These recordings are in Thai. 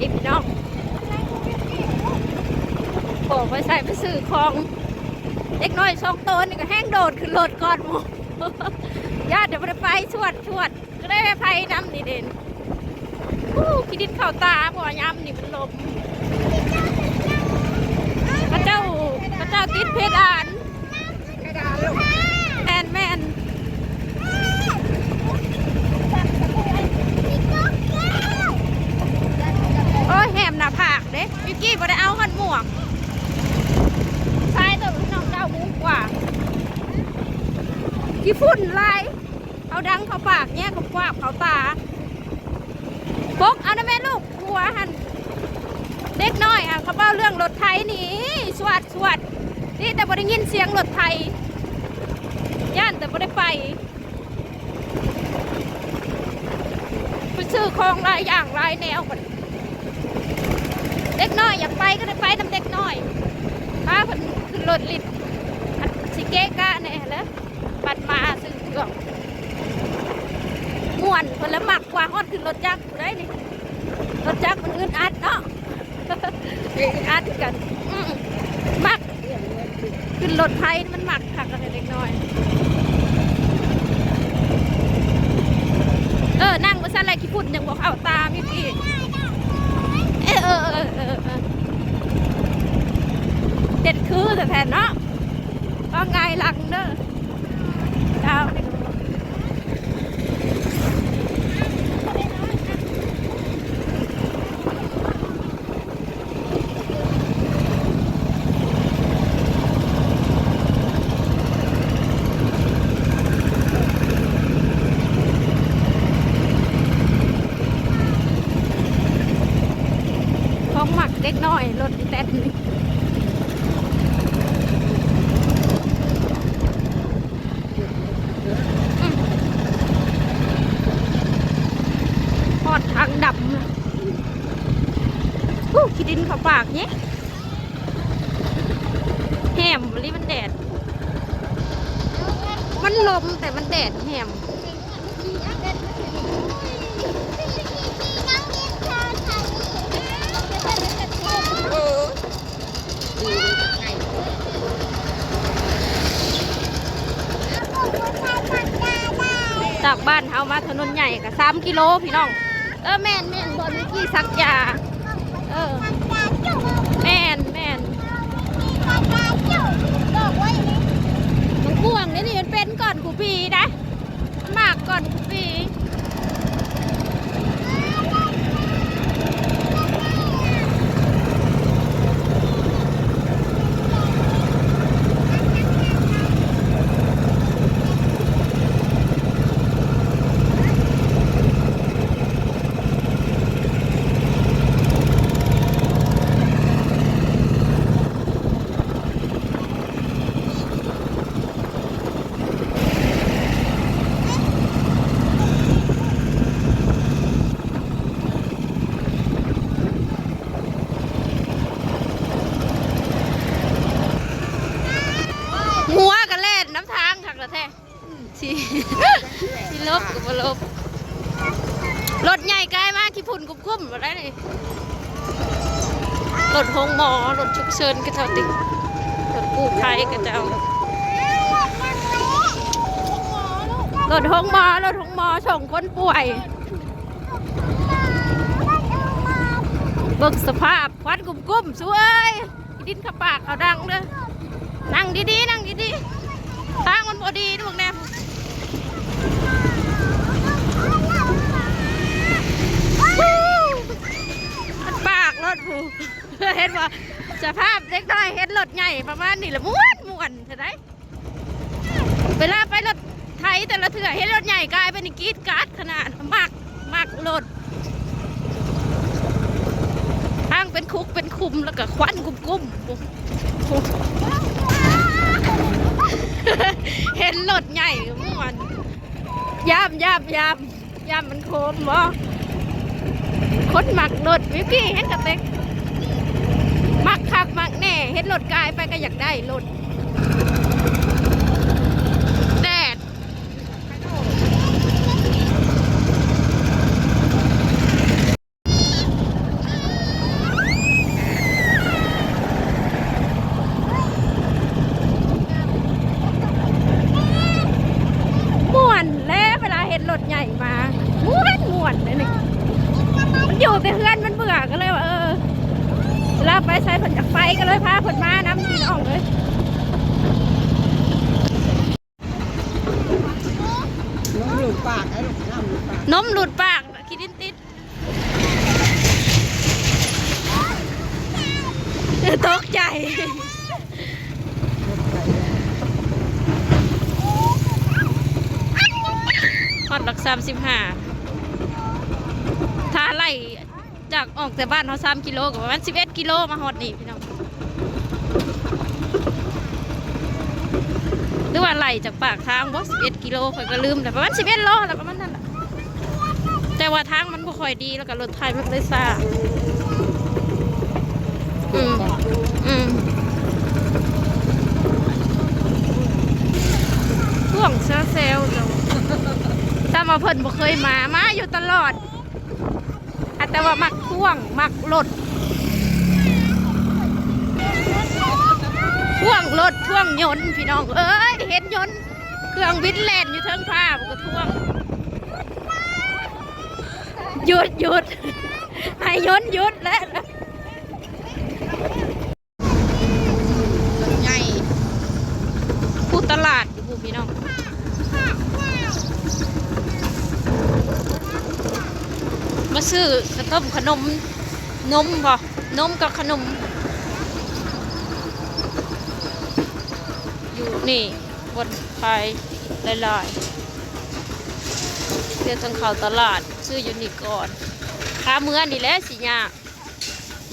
ดิพี่น้องโผล่ไปใส่ไปซื้อของเด็กน้อยสองตัวนี่ก็แห้งโดดขึ้นรถก่อนหมูญาติเดี๋ยวไปไปชวดชวดก็ได้ไปไพ่น้ำนี่เด่นอู้ขี้ดินเข่าตาพราะว่าย้ำนี่มันลมพระเจ้าพระเจ้าติดเพดานแมนแมนโอ้ยแหมหน้าผากเด้วิกกี้บ่ได้เอาหันหมวกใช่แต่พี่น้องเจ้ามุกกว่า กี่ฝุ่นลายเอาดังเขาปากเนี่ยเขากวาบเขาตาปกเอานะแม่ลูกหัวหัน เด็กน้อยอะเขาเล่าเรื่องรถไทยนี่สวัดสวัดนี่แต่บ่ได้ยินเสียงรถไทยย่านแต่บ่ได้ไปไปซื้อของหลายอย่างหลายแนวกันเด็กน้อยอยากไปก็ได้ไปนำเด็กน้อยป้าเพิ่นขึ้นรถลิฟต์อันสิเกะกะแน่แล้วบัดมาซื้อเครื่องม่วนคนละหมักกว่าฮอดขึ้นรถจักรได้นี่รถจักรมันอึดอัดเนาะ อึดอัดกันมักขึ้นรถไทยมันหมักขักกันเล็กน้อย เออ นั่งบนสันไรขี้ฝุ่นยังบอกเอาตามพี่เออเออเออเออเออเด็ดคือแต่แทนเนาะก็ไงหลังเด้อดาวนี่ก็ของหมัก เล็กน้อย รถแตนนี่ทอดทางดำเลยอู้ขี้ดินเขาปากเนี่ยแหมวันนี้มันแดด มันลมแต่มันแดดแหม จากบ้านเฮามาถนนใหญ่กับสามกิโลพี่น้อง เออแม่นแม่นบอลเมื่อกี้สักยา เออ แม่นแม่นมันพ่วงนี่นี่มันเป็นก่อนกูปีนะมันมากก่อนกูปี หัวกันเล่นน้ำทางถักละแท้ชีชีลบกับบลบรถใหญ่ไกลมากขี้ฝุ่นกุ้มๆอะไรนี่รถหงหมอรถฉุกเฉินกระเจ้าติรถกู้ภัยกระเจ้ารถหงหมอรถหงหมอส่งคนป่วยเบิกสภาพควันกุ้มๆสวยดินขับปากเขาดังเด้อ นั่งดีๆ นั่งดีๆทางมันพอดีทุกแนวมันปากรถผูเห็นว่าสภาพเล็กน้อยเห็นรถใหญ่ประมาณนี้ละม้วนม้วนเห็นไหมเวลาไปรถไทยแต่ละเถื่อเห็นรถใหญ่กลายเป็นกีดการ์ดขนาดมากมากรถทางเป็นคุกเป็นคุมแล้วก็ควันกุ้มๆ เห็นรถใหญ่ก็ม่วนยามยามยามยามมันโคมบ่คนหมักรถวิวกี้เห็นกระเต็กมักคักมักแน่ เห็นรถกายไปก็อยากได้รถแดด แต่เพื่อนมันเบื่อก็เลยว่าเออเวลาไป ใช้ผลจากไฟก็เลยพาผลมาน้ำพี่น้องเลยน้องหลุดปากไอ้ลูกน้ำหลุดปากนมหลุดปากคิดดินติดตกใจ ฮอดหลักสามสิบห้าถ้าไล่ จากออกแต่บ้านเขาสามกิโลกับประมาณสิบเอ็ดกิโลมาฮอดนี่พี่น้องหรือว่าไหลจากปากทางบ่สิบเอ็ดกิโลข่อยก็ลืมแต่ประมาณสิบเอ็ดโลแล้วประมาณนั้นแหละแต่ว่าทางมันบ่ค่อยดีแล้วก็รถไทยมันเลยซ่าอืมอืมพ่วงซาเซลจ้าถ้ามาเพิ่นบ่เคยมามาอยู่ตลอด แต่ว่ามักพ่วงมักรถพ่วงรถพ่วงยนต์พี่น้อง เอ้ยเห็นยนต์เครื่องบินแล่นอยู่เทิงผ้าก็ท่วงหยุดหยุดให้ยนต์หยุดแล้ว ใหญ่ ผู้ตลาดอยู่ผู้พี่น้อง มา ซื้อขนมขนมนมบ่นมกับขนม อยู่นี่บนขายหลายๆเพื่อทางเขาตลาด ซื้ออยู่นี่ก่อนค้าเมื่อนี่แหละสิยาก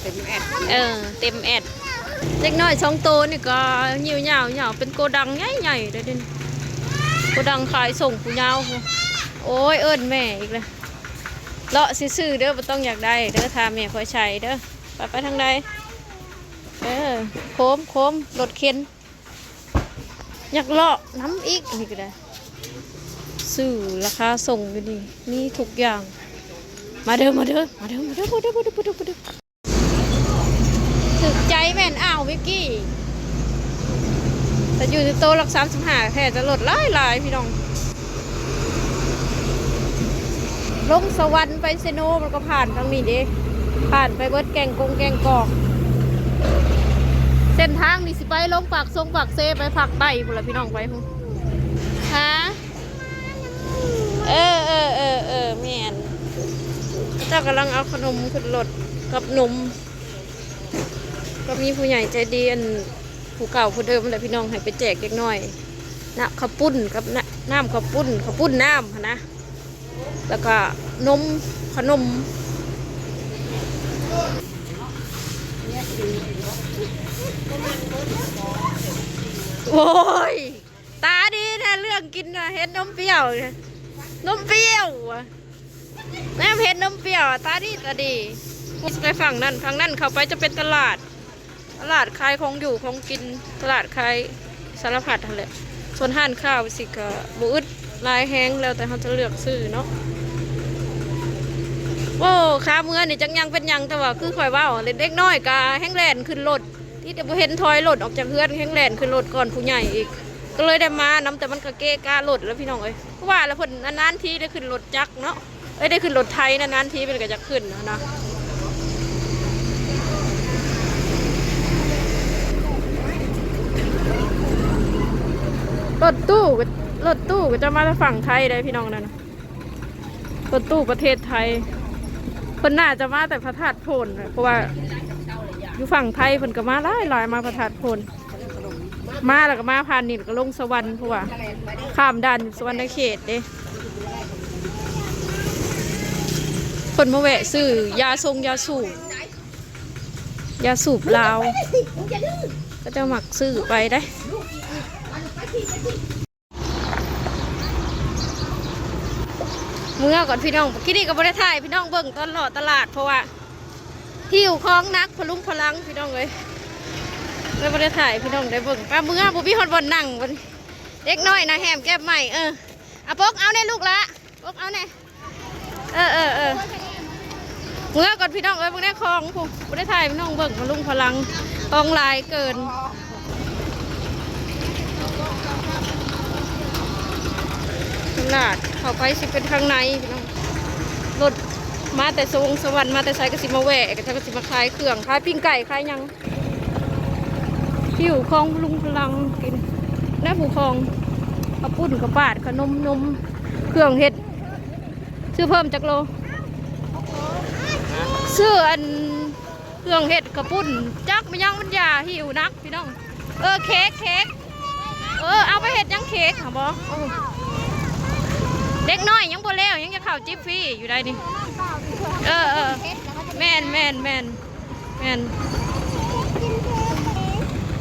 เป็นแอดเออ เต็มแอดเล็กน้อยสองตัวนี่ก็เหี่ยวเหยาวเหยาวเป็นโกดังใหญ่ๆเลยเดินโกดังขายส่งผู้ยาวพู้โอ้ยเอิ้นแม่อีกเลย เลาะซื่อๆเด้อบ่ต้องอยากได้ เด้อทาแม่คอยใช้เด้อไปไปทางใดเออโค้มโค้มรถเข็นอยากเลาะน้ำอีกนี่ก็ได้ซื้อราคาส่งอยู่นี่มีทุกอย่าง มาเด้อมาเด้อมาเด้อมาเด้อมาเด้อมาเด้อมาเด้อมาเด้อถึกใจแม่นอ้าววิกกี้แต่อยู่ในโตะหลักสามสิบห้าแค่จะลดหลายหลายพี่น้อง ลงสวรรค์ไปเซโนมันก็ผ่านทางนี้เด้ผ่านไปเบิดแกงกงแกงกอกเส้นทางนี่สิไปลงปากทรงปากเซไปผักใต้พุ่นละพี่น้องไปพุ่นฮะเออเออเออเออแม่นเจ้ากำลังเอาขนมขึ้นรถกับนมก็มีผู้ใหญ่ใจดีอันผู้เก่าผู้เดิมแหละพี่น้องให้ไปแจกเล็กน้อยน้ำข้าวปุ้นกับน้ำข้าวปุ้นข้าวปุ้นน้ำนะ แล้วก็นมขนมโอ้ย ตาดีนะเรื่องกินนะเห็นนมเปรี้ยวนมเปรี้ยวแม่เห็นนมเปรี้ยวตาดีตาดีไปฝั่งนั้นฝั่งนั้นเข้าไปจะเป็นตลาด ตลาดขายของอยู่ของกินตลาดขายสารพัดทั้งแหละส่วนห้านข้าวสิก็บุอึด ลายแห้งแล้วแต่เขาจะเลือกซื้อเนาะโอ้ค้าเมื่อนี่จังยังเป็นยังแต่ว่าคือคอยว่าเล็กน้อยกาแห้งแลนขึ้นรถที่จะเห็นทอยรถออกจากเพื่อนแห้งแลนขึ้นรถก่อนผู้ใหญ่อีก ก็เลยได้มาน้ำแต่มันก็เกะการถแล้วพี่น้องเอ้ยเพราะว่าแล้วเพิ่นานๆทีได้ขึ้นรถจักรเนาะเอ้ยได้ขึ้นรถไทยนานๆทีเป็นก็จะขึ้นนะรถตู้ รถตู้ก็จะมาจากฝั่งไทยได้พี่น้องนั่นนะรถตู้ประเทศไทยคนน่าจะมาแต่พระธาตุพนเพราะว่าอยู่ฝั่งไทยเพิ่นก็มาหลายหลายมาพระธาตุพนมาแล้วก็มาผ่านนี่ก็ลงสวรรค์เพราะว่าข้ามด่านสวรรณเขตเด้คนมาแวะซื้อยาทรงยาสูบยาสูบลาวก็จะหมักซื้อไปได้ เมื่อก่อนพี่น้องที่นี่ก็บริถ่ายพี่น้องเบิ่งตอนหลอดตลาดเพราะว่าหิวของนักพลุงพลังพี่น้องเลยเลยบริถ่ายพี่น้องได้เบิ่งป้าเมื่อบุพี่ฮอดบนนั่งบนเด็กน้อยนะแฮมแก้มใหม่เอออาปกเอาเน่ลูกละปกเอาเน่เออเออเออเมื่อก่อนพี่น้องเอ้ยพวกนี้คลองผู้บริถ่ายพี่น้องเบิ่งพลุงพลังกองลายเกิน ลาด เข้าไปสิเป็นข้างในพี่น้องรถมาแต่สวงสวรรค์มาแต่ไสกสิมาแหวกก็กสิมาขายเครื่องขายปิ้งไก่ขายยังหิวของลุงพลังกินน้าผูคองข้าปุ้นข้าวปาดขนมนมเครื่องเห็ดซื้อเพิ่มจากโลซื้ออันเครื่องเห็ดข้าวปุ้นจักมันยังมันยาหิวนักพี่น้อง เออเค้กเค้กเออเอาไปเห็ดยังเค้กค่ะบอ เด็กน้อยยังบ่แล้วยังจะเข่าวจิ๊บฟรีอยู่ได้นี่ เออเออแมนแมนแมนแมน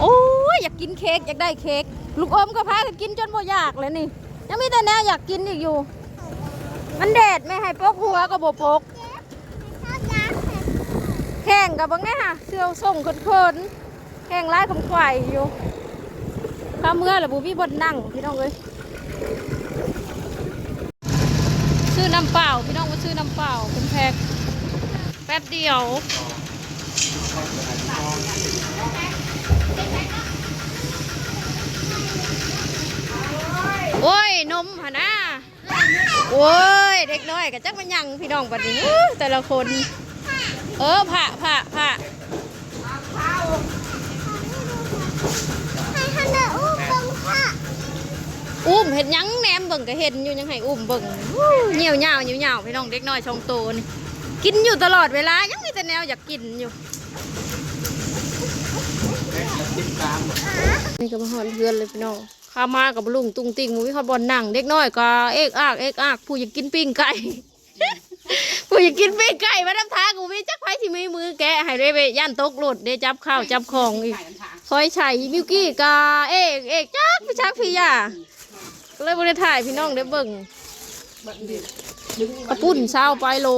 โอ้ยอยากกินเค้กอยากได้เค้กลูกอมก็พากันกินจนบ่อยากเลยนี่ ยังมีแต่แนวอยากกินอีกอยู่ มันแดดไม่ให้ปกหัวก็บ่ปกแข่งกับบังไงฮะเสื้อส่งคนๆแข่งร้ายคำควายอยู่ข้าเมื่อหรือบูพี่บนนั่งพี่น้องเอ้ย ซื้อน้ำเปล่า พี่น้องมาซื้อน้ำเปล่าเป็นแพ็คแป๊บเดียว โอ้ย นมหะนะโอ้ย เด็กน้อยกับจักมันยังพี่น้องบัดนี้แต่ละคน เออผ่าผ่าผ่า อุ้มเห็นยังแหนมเบิ่งก็เห็นอยู่ยังให้อุ้มเบิ่งอู้เหี่ยวเหยาวเหี่ยวเหยาวพี่น้องเด็กน้อยชองโตนี่กินอยู่ตลอดเวลายังมีแต่แนวอยากกินอยู่นี่ก็มาหอนเพื่อนเลยพี่น้องข้ามากับลุงตุ้งติ้งหมูวิคาบอลนั่งเด็กน้อยก็เอกอากเอกอากผู้อยากกินปิ้งไก่ผู้อยากกินปิ้งไก่มาทำทางกูมีจักไผที่มีมือแกะให้ได้ไปย่านตกรถได้จับข้าวจับของอีกไก่น้ำทาง คอยใช้มิวกี้กาเอกเอกจักพี่ชักพี่ยาก็เลยบริถ่ายพี่น้องได้เบิ่งบังกระปุ่นเช้าไปโล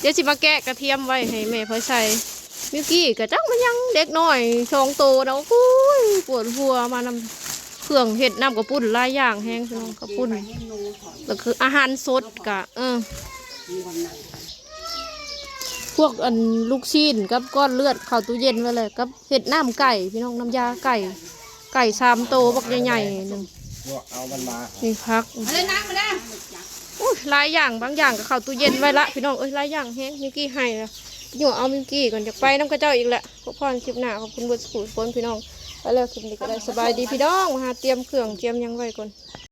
เดี๋ยวสิมาแกะกระเทียมไว้ให้แม่พอยใส่มิวกี้กะจักมันยังเด็กน้อยชองโตนะโอ้ยปวดหัวมานำเครื่องเห็ดน้ำกระปุ่นหลายอย่างแห้งพี่น้องกระปุ่นแล้วคืออาหารสดกะ เออ พวกอันลูกชิ้นกับก้อนเลือดเข้าตู้เย็นไว้เลยกับเห็ดน้ำไก่พี่น้องน้ำยาไก่ ไก่สามโตบักใหญ่ๆหนึ่งลวกเอามันมานี่พักมาเลยน้ำมาเลยอุ้ยหลายอย่างบางอย่างก็เข้าตู้เย็นไว้ละพี่น้องเอ้ยหลายอย่างแฮงมิกกี้ให้ละอยู่เอามิกกี้ก่อนจะไปน้ำกระเจ้าอีกแหละขอพรคลิปหน้าขอบคุณเบิร์ดสกูลคนพี่น้องไปแล้วคลิปนี้ก็ได้สบายดีพี่น้องมาหาเตรียมเครื่องเตรียมหยังไว้ก่อน